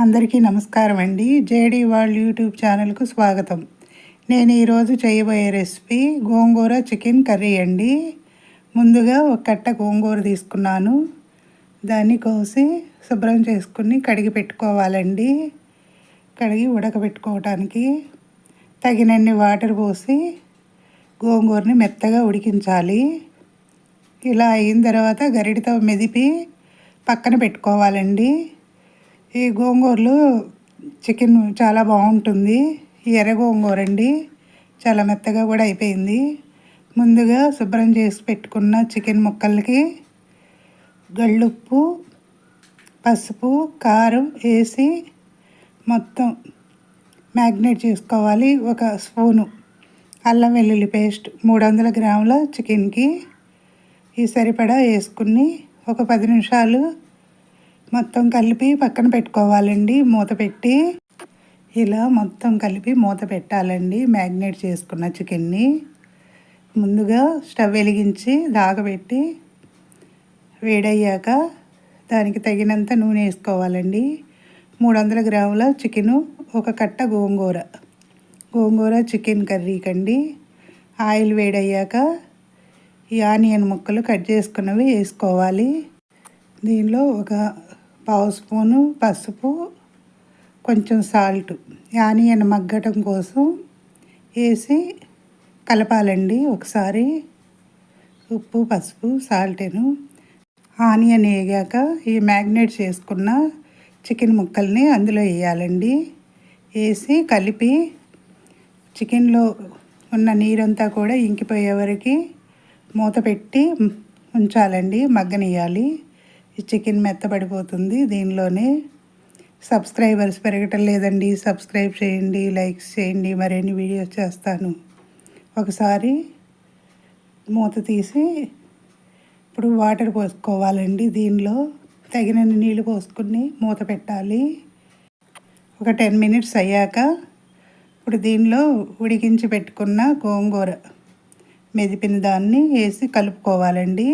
అందరికీ నమస్కారం అండి. జేడీ వరల్డ్ యూట్యూబ్ ఛానల్కు స్వాగతం. నేను ఈరోజు చేయబోయే రెసిపీ గోంగూర చికెన్ కర్రీ అండి. ముందుగా ఒక కట్ట గోంగూర తీసుకున్నాను. దాన్ని కోసి శుభ్రం చేసుకుని కడిగి పెట్టుకోవాలండి. కడిగి ఉడకబెట్టుకోవటానికి తగినన్ని వాటర్ పోసి గోంగూరని మెత్తగా ఉడికించాలి. ఇలా అయిన తర్వాత గరిటితో మెదిపి పక్కన పెట్టుకోవాలండి. ఈ గోంగూరలో చికెన్ చాలా బాగుంటుంది. ఎర్ర గోంగూర అండి చాలా మెత్తగా కూడా అయిపోయింది. ముందుగా శుభ్రం చేసి పెట్టుకున్న చికెన్ ముక్కలకి గళ్ళుప్పు పసుపు కారం వేసి మొత్తం మ్యాగ్నేట్ చేసుకోవాలి. ఒక స్పూను అల్లం వెల్లుల్లి పేస్ట్ మూడు వందల గ్రాముల చికెన్కి ఈ సరిపడా వేసుకుని ఒక పది నిమిషాలు మొత్తం కలిపి పక్కన పెట్టుకోవాలండి. మూత పెట్టి ఇలా మొత్తం కలిపి మూత పెట్టాలండి. మ్యాగ్నేట్ చేసుకున్న చికెన్ని ముందుగా స్టవ్ వెలిగించి దాగబెట్టి వేడయ్యాక దానికి తగినంత నూనె వేసుకోవాలండి. మూడు వందల గ్రాముల చికెను ఒక కట్ట గోంగూర. గోంగూర చికెన్ కర్రీకండి ఆయిల్ వేడయ్యాక ఈ ఆనియన్ ముక్కలు కట్ చేసుకున్నవి వేసుకోవాలి. దీనిలో ఒక పావు స్పూను పసుపు కొంచెం సాల్ట్ ఆనియన్ మగ్గటం కోసం వేసి కలపాలండి ఒకసారి. ఉప్పు పసుపు సాల్టేను. ఆనియన్ వేగాక ఈ మ్యాగ్నేట్ చేసుకున్న చికెన్ ముక్కల్ని అందులో వేయాలండి. వేసి కలిపి చికెన్లో ఉన్న నీరంతా కూడా ఇంకిపోయే వరకు మూత పెట్టి ఉంచాలండి మగ్గనియాలి ఈ చికెన్ మెత్తబడిపోతుంది. దీనిలోనే సబ్స్క్రైబర్స్ పెరగటం లేదండి. సబ్స్క్రైబ్ చేయండి లైక్స్ చేయండి. మరిన్ని వీడియోస్ చేస్తాను. ఒకసారి మూత తీసి ఇప్పుడు వాటర్ పోసుకోవాలండి. దీనిలో తగినన్ని నీళ్ళు పోసుకుని మూత పెట్టాలి. ఒక టెన్ మినిట్స్ అయ్యాక ఇప్పుడు దీనిలో ఉడికించి పెట్టుకున్న గోంగూర. మెదిపిన దాన్ని వేసి కలుపుకోవాలండి.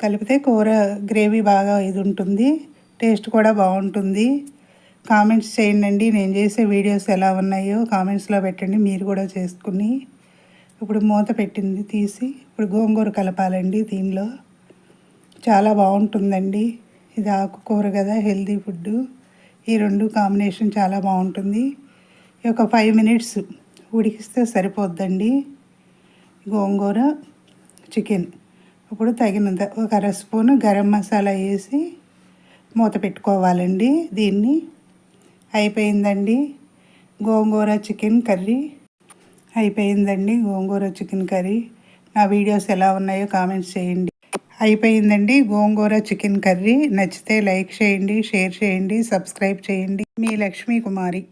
కలిపితే కూర గ్రేవీ బాగా ఇది ఉంటుంది టేస్ట్ కూడా బాగుంటుంది కామెంట్స్ చేయండి నేను చేసే వీడియోస్ ఎలా ఉన్నాయో కామెంట్స్లో పెట్టండి. మీరు కూడా చేసుకుని ఇప్పుడు మూత పెట్టింది తీసి ఇప్పుడు గోంగూర కలపాలండి దీనిలో. చాలా బాగుంటుందండి ఇది ఆకుకూర కదా హెల్తీ ఫుడ్ ఈ రెండు కాంబినేషన్ చాలా బాగుంటుంది ఈ ఒక ఫైవ్ మినిట్స్ ఉడికిస్తే సరిపోద్దండి. గోంగూర చికెన్. ఇప్పుడు తగినంత ఒక అర స్పూను గరం మసాలా వేసి మూత పెట్టుకోవాలండి దీన్ని. అయిపోయిందండి. Gongura chicken curry. అయిపోయిందండి గోంగూర చికెన్ కర్రీ. నా వీడియోస్ ఎలా ఉన్నాయో కామెంట్స్ చేయండి. అయిపోయిందండి గోంగూర చికెన్ కర్రీ. నచ్చితే లైక్ చేయండి షేర్ చేయండి సబ్స్క్రైబ్ చేయండి. మీ లక్ష్మీ కుమారి